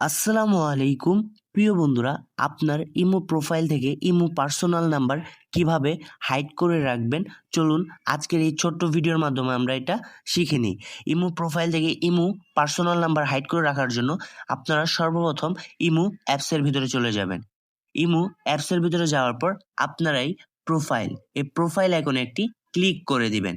আসসালামু আলাইকুম। প্রিয় বন্ধুরা, আপনার ইমো প্রোফাইল থেকে ইমো পার্সোনাল নাম্বার কীভাবে হাইড করে রাখবেন? চলুন আজকের এই ছোট্ট ভিডিওর মাধ্যমে আমরা এটা শিখে নিই। ইমো প্রোফাইল থেকে ইমো পার্সোনাল নাম্বার হাইড করে রাখার জন্য আপনারা সর্বপ্রথম ইমো অ্যাপসের ভিতরে চলে যাবেন। ইমো অ্যাপসের ভিতরে যাওয়ার পর আপনারাই প্রোফাইল, এই প্রোফাইল আইকনে একটি ক্লিক করে দিবেন।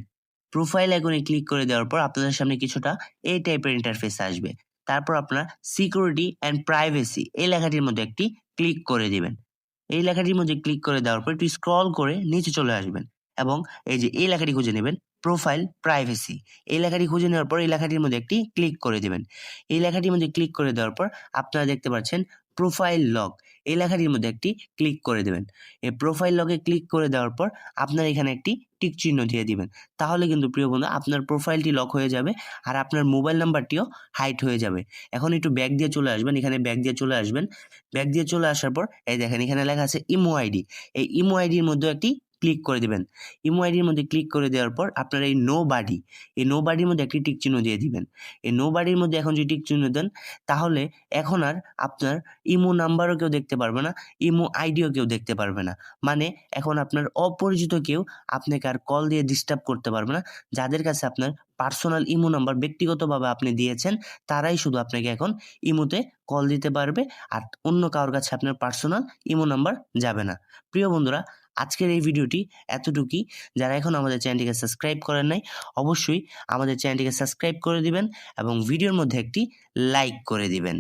প্রোফাইল আইকনে ক্লিক করে দেওয়ার পর আপনাদের সামনে কিছুটা এই টাইপের ইন্টারফেস আসবে। তারপর আপনার সিকিউরিটি অ্যান্ড প্রাইভেসি এই লেখাটির মধ্যে একটি ক্লিক করে দিবেন। এই লেখাটির মধ্যে ক্লিক করে দেওয়ার পর একটু স্ক্রল করে নিচে চলে আসবেন এবং এই যে এই লেখাটি খুঁজে নেবেন প্রোফাইল প্রাইভেসি এই লেখাটি খুঁজে নেওয়ার পর এই লেখাটির মধ্যে একটি ক্লিক করে দেবেন। এই লেখাটির মধ্যে ক্লিক করে দেওয়ার পর আপনারা দেখতে পাচ্ছেন প্রোফাইল লগ এই লেখাটির মধ্যে একটি ক্লিক করে দেবেন। এই প্রোফাইল লগে ক্লিক করে দেওয়ার পর আপনার এখানে একটি টিক চিহ্ন দিয়ে দিবেন। তাহলে কিন্তু প্রিয় বন্ধু, আপনার প্রোফাইলটি লক হয়ে যাবে আর আপনার মোবাইল নাম্বারটিও হাইট হয়ে যাবে। এখন একটু ব্যাগ দিয়ে চলে আসবেন, এখানে ব্যাগ দিয়ে চলে আসবেন। ব্যাগ দিয়ে চলে আসার পর, এই দেখেন এখানে লেখা আছে ইমো আইডি। এই ইমো আইডির মধ্যে একটি ক্লিক করে দিবেন। ইমো আইডির মধ্যে ক্লিক করে দেওয়ার পর আপনার এই নো বাডি এই নো বাডির মধ্যে একটি টিক চিহ্ন দিয়ে দিবেন। এই নো বাডির মধ্যে এখন যদি টিক চিহ্ন দেন, তাহলে এখন আর আপনার ইমো নাম্বারও কেউ দেখতে পারবে না ইমো আইডিও কেউ দেখতে পারবে না। মানে এখন আপনার অপরিচিত কেউ আপনাকে আর কল দিয়ে ডিস্টার্ব করতে পারবে না। যাদের কাছে আপনার পার্সোনাল ইমো নাম্বার ব্যক্তিগতভাবে আপনি দিয়েছেন, তারাই শুধু আপনাকে এখন ইমোতে কল দিতে পারবে, আর অন্য কারোর কাছে আপনার পার্সোনাল ইমো নাম্বার যাবে না। প্রিয় বন্ধুরা আজকের এই ভিডিওটি এতটুকুই। যারা এখন আমাদের চ্যানেলটিকে সাবস্ক্রাইব করেন নাই, অবশ্যই আমাদের চ্যানেলটিকে সাবস্ক্রাইব করে দিবেন এবং ভিডিওর মধ্যে একটি লাইক করে দিবেন।